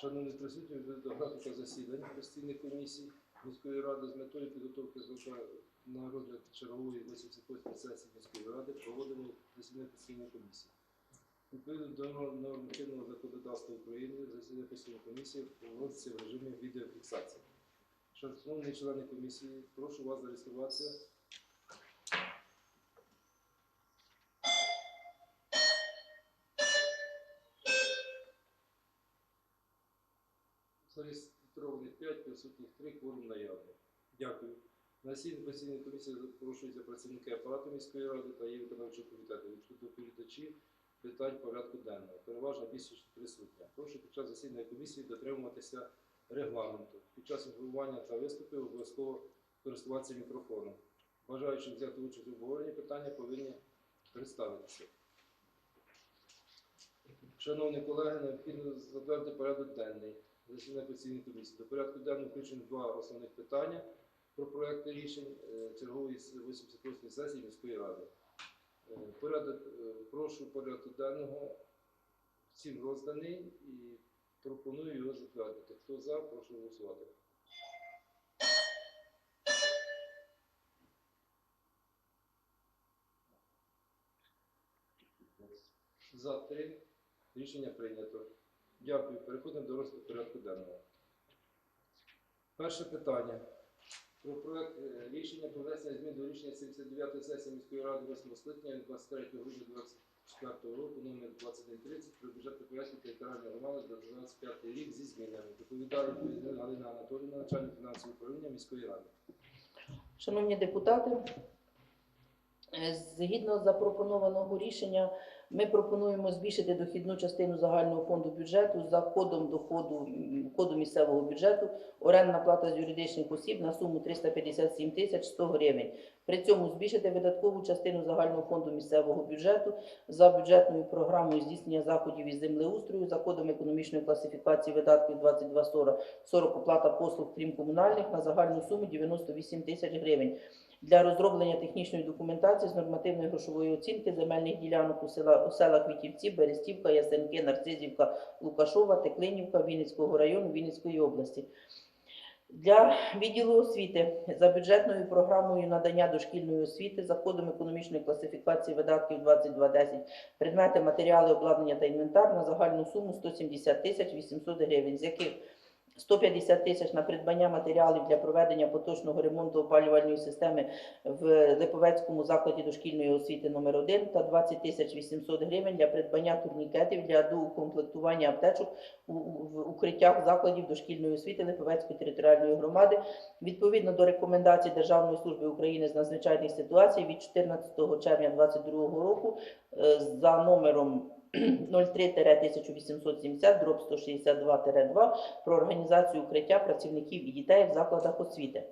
Шановні присутні, до графіка засідань постійних комісій міської ради з метою підготовки на розгляд чергової 88 сесії міської ради проводимо засідання постійної комісії. Відповідно до норм норм законодавства України, засідання постійної комісії проводиться в режимі відеофіксації. Шановні члени комісії, прошу вас зареєструватися. Зареєстрованих 5, присутніх 3, кворум наявний. Дякую. На засіданні постійної комісії запрошуються працівники апарату міської ради та її виконавчого комітету, якщо доповідачі питань порядку денного. Переважна більшість присутня. Прошу під час засідання комісії дотримуватися регламенту. Під час інформування та виступів обов'язково користуватися мікрофоном. Бажаючи взяти участь у обговоренні питання, повинні представитися. Шановні колеги, необхідно затвердити порядок денний засідання постійної комісії. До порядку денного включені два основних питання про проекти рішень е, чергової с- 88 сесії міської ради. Е, Порядок, е, прошу порядок денного всім розданий і пропоную його затвердити. Хто за, прошу голосувати. За три. Рішення прийнято. Дякую. Переходимо до розгляду порядку денного. Перше питання. Про проект е, рішення про внесення змін до рішення 79-ї сесії міської ради 8 скликання від 23 грудня 2024 року номер 2130 про бюджет пояснення територіальної громади за 25 рік зі змінами. Доповідає Галина Анатолійовна, начальник фінансового управління міської ради. Шановні депутати, е, згідно запропонованого рішення, ми пропонуємо збільшити дохідну частину загального фонду бюджету за кодом доходу коду місцевого бюджету орендна плата з юридичних осіб на суму 357 тисяч 100 гривень. При цьому збільшити видаткову частину загального фонду місцевого бюджету за бюджетною програмою здійснення заходів із землеустрою за кодом економічної класифікації видатків 2240 40 оплата послуг крім комунальних на загальну суму 98 тисяч гривень для розроблення технічної документації з нормативної грошової оцінки земельних ділянок у, села, у селах Вітівці, Берестівка, Ясенки, Нарцизівка, Лукашова, Теклинівка Вінницького району Вінницької області. Для відділу освіти за бюджетною програмою надання дошкільної освіти за кодом економічної класифікації видатків 2210 предмети, матеріали, обладнання та інвентар на загальну суму 170 тисяч 800 гривень, з яких 150 тисяч на придбання матеріалів для проведення поточного ремонту опалювальної системи в Липовецькому закладі дошкільної освіти номер 1 та 20 тисяч 800 гривень для придбання турнікетів для доукомплектування аптечок в укриттях закладів дошкільної освіти Липовецької територіальної громади. Відповідно до рекомендацій Державної служби України з надзвичайних ситуацій від 14 червня 2022 року е, за номером 03-1870 дроб 162-2 про організацію укриття працівників і дітей в закладах освіти.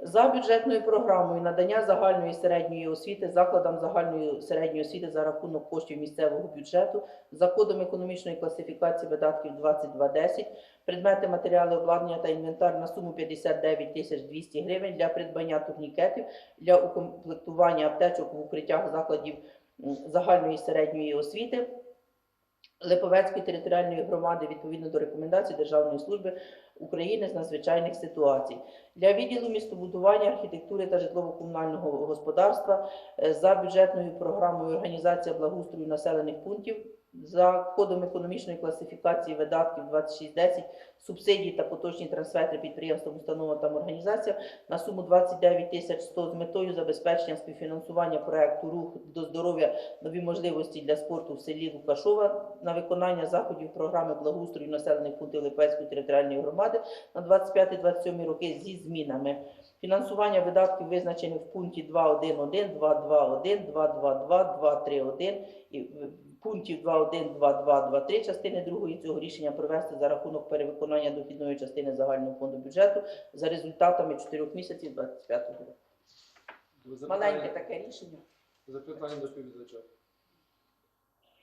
За бюджетною програмою надання загальної середньої освіти закладам загальної середньої освіти за рахунок коштів місцевого бюджету за кодом економічної класифікації видатків 2210 предмети, матеріали, обладнання та інвентар на суму 59 тисяч 200 гривень для придбання турнікетів для укомплектування аптечок в укриттях закладів загальної середньої освіти Липовецької територіальної громади відповідно до рекомендацій Державної служби України з надзвичайних ситуацій. Для відділу містобудування, архітектури та житлово-комунального господарства е, за бюджетною програмою організація благоустрою населених пунктів за кодом економічної класифікації видатків 2610 субсидії та поточні трансферти підприємствам, установам та організаціям на суму 29 тисяч 100 з метою забезпечення співфінансування проекту рух до здоров'я нові можливості для спорту в селі Лукашова на виконання заходів програми благоустрою населених пунктів Липецької територіальної громади на 25-27 роки зі змінами. Фінансування видатків визначених в пункті 2.1.1, 2.2.1, 2.2.2, 2.3.1 і пунктів 2.1, 2.2, 2.3 частини другої цього рішення провести за рахунок перевиконання дохідної частини загального фонду бюджету за результатами 4 місяців 25 року. Маленьке таке рішення. запитання до співвідача.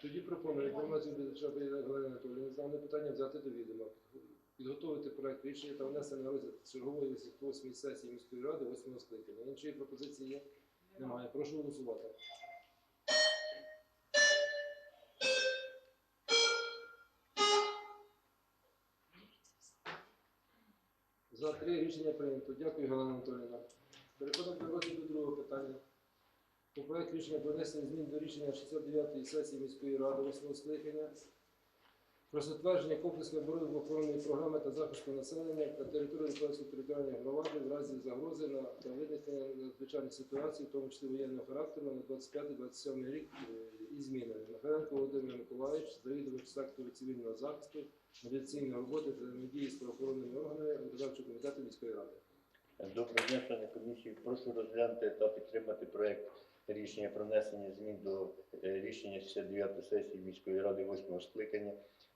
Тоді пропоную інформацію відповідача Галини Анатолійовни з дане питання взяти до відома, підготовити проект рішення та внести на розгляд чергової 88 сесії міської ради 8 скликання. Іншої пропозиції є? Немає. Прошу голосувати. За три рішення прийнято. Дякую, Галина Анатоліївна. Переходимо до розгляду другого питання. По проект рішення про змін до рішення 69-ї сесії міської ради 8 скликання про затвердження комплексної оборонно-охоронної програми та захисту населення та території Миколаївської територіальної громади в разі загрози на виникнення надзвичайних ситуацій, в тому числі воєнного характеру на 25-27 рік е, і змінами. Михайленко Володимир Миколаївич, завідувач сектору цивільного захисту, медицинної роботи та взаємодії з правоохоронними органами виконавчого комітету міської ради. Доброго дня, члени комісії. Прошу розглянути та підтримати проект рішення про внесення змін до е, рішення 69 сесії міської ради 8 скликання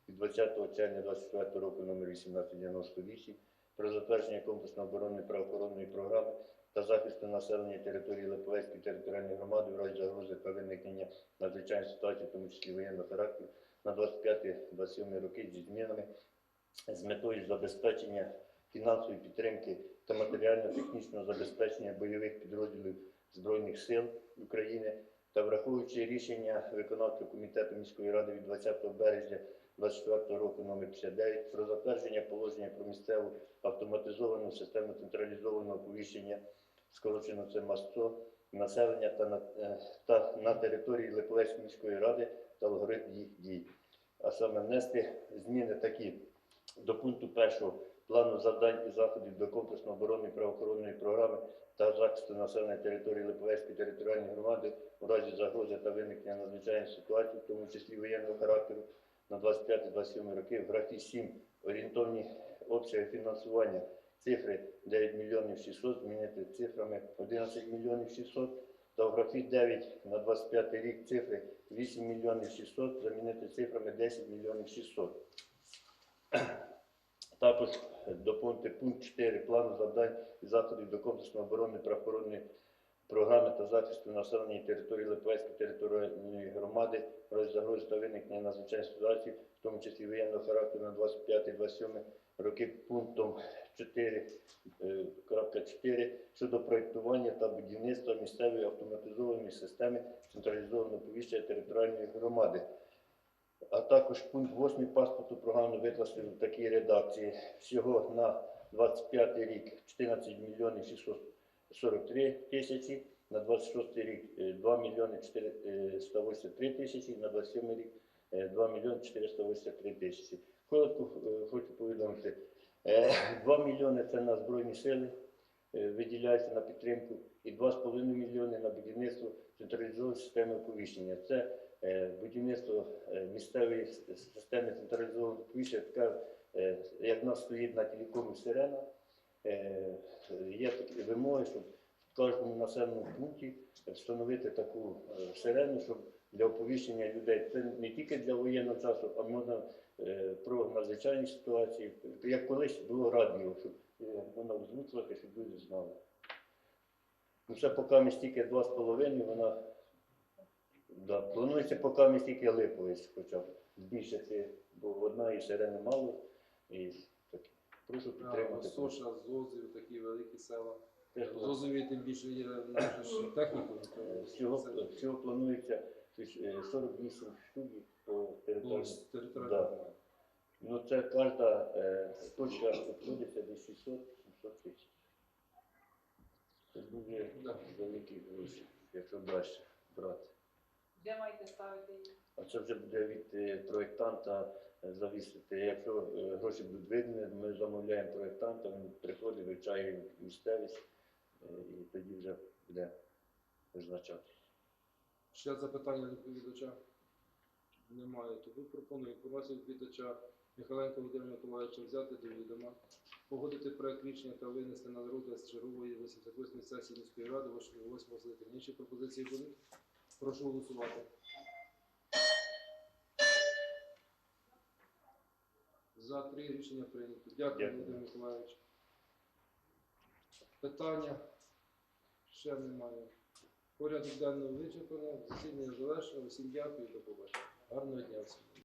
від 20 червня 24 року номер 1898 про затвердження комплексної оборонної правоохоронної програми та захисту населення території Липовецької територіальної громади в разі загрози та виникнення надзвичайної ситуації, в тому числі воєнного характеру, на 25-27 роки зі змінами з метою забезпечення фінансової підтримки та матеріально-технічного забезпечення бойових підрозділів Збройних сил України. Та враховуючи рішення виконавчого комітету міської ради від 20 березня 24 року номер 59 про затвердження положення про місцеву автоматизовану систему централізованого оповіщення, скорочено це МАСЦО, населення та на, е, та на території Липовецької міської ради та алгоритм їх дій. А саме внести зміни такі до пункту першого плану завдань і заходів до комплексної оборонної правоохоронної програми та захисту населення території Липовецької територіальної громади у разі загрози та виникнення надзвичайних ситуацій, в тому числі воєнного характеру на 25-27 роки в графі 7 орієнтовні обсяги фінансування цифри 9 мільйонів 600 змінити цифрами 11 мільйонів 600 та в графі 9 на 25 рік цифри 8 мільйонів 600 замінити цифрами 10 мільйонів 600. Також доповнити пункт 4 плану завдань і заходів до комплексної оборони правоохоронної програми та захисту населення території Липовецької територіальної громади в загрози та виникнення надзвичайних ситуацій, в тому числі воєнного характеру на 25-27 роки пунктом 4.4 щодо проєктування та будівництва місцевої автоматизованої системи централізованого повіщення територіальної громади. А також пункт 8 паспорту програми викласти в такій редакції. Всього на 25 рік 14 мільйонів 643 тисячі, на 26 рік е, 2 мільйони 483 тисячі, на 27 рік е, 2 мільйони 483 тисячі. Коротко е, хочу повідомити, е, 2 мільйони це на Збройні сили е, виділяється на підтримку і 2,5 мільйони на будівництво централізованої системи оповіщення. Це е, будівництво е, місцевої системи централізованого оповіщення, е, як нас стоїть на телекомі сирена, е, є такі вимоги, щоб в кожному населеному пункті встановити таку е, сирену, щоб для оповіщення людей. Це не тільки для воєнного часу, а можна е, про надзвичайні ситуації, як колись було радіо, щоб е, воно озвучувати, щоб люди знали. Ну, це поки ми стільки два з половиною, вона да, планується поки ми стільки липовець хоча б збільшити, бо одна і сирени мало. І прошу підтримати. Соша, Зозів, такі великі села. Теж Зозові тим більше є наша ж техніку. Е, Всього, всього планується щось, е, 48 студій по території. Територіальна Да. громада. Ну це кожна е, точка обходиться десь 600-700 тисяч. Це дуже Да. великі гроші, якщо далі брати. Де маєте ставити її? А це вже буде від е, проєктанта е, завісити. Якщо е, гроші будуть видні, ми замовляємо проєктанта, він приходить, вивчає місцевість і тоді вже буде визначати. Ще запитання до відповідача? Немає. Тому пропоную інформацію відповідача Михайленка Володимира Миколаївича взяти до відома, погодити проект рішення та винести на розгляд з чергової 88-ї сесії міської ради 8 скликання. Інші пропозиції будуть? Прошу голосувати. За три рішення прийнято. Дякую, Дякую. Володимир Миколаївич. Питання ще немає. Порядок денного вичерпано, засідання завершено. Всім дякую, і до побачення. Гарного дня всім.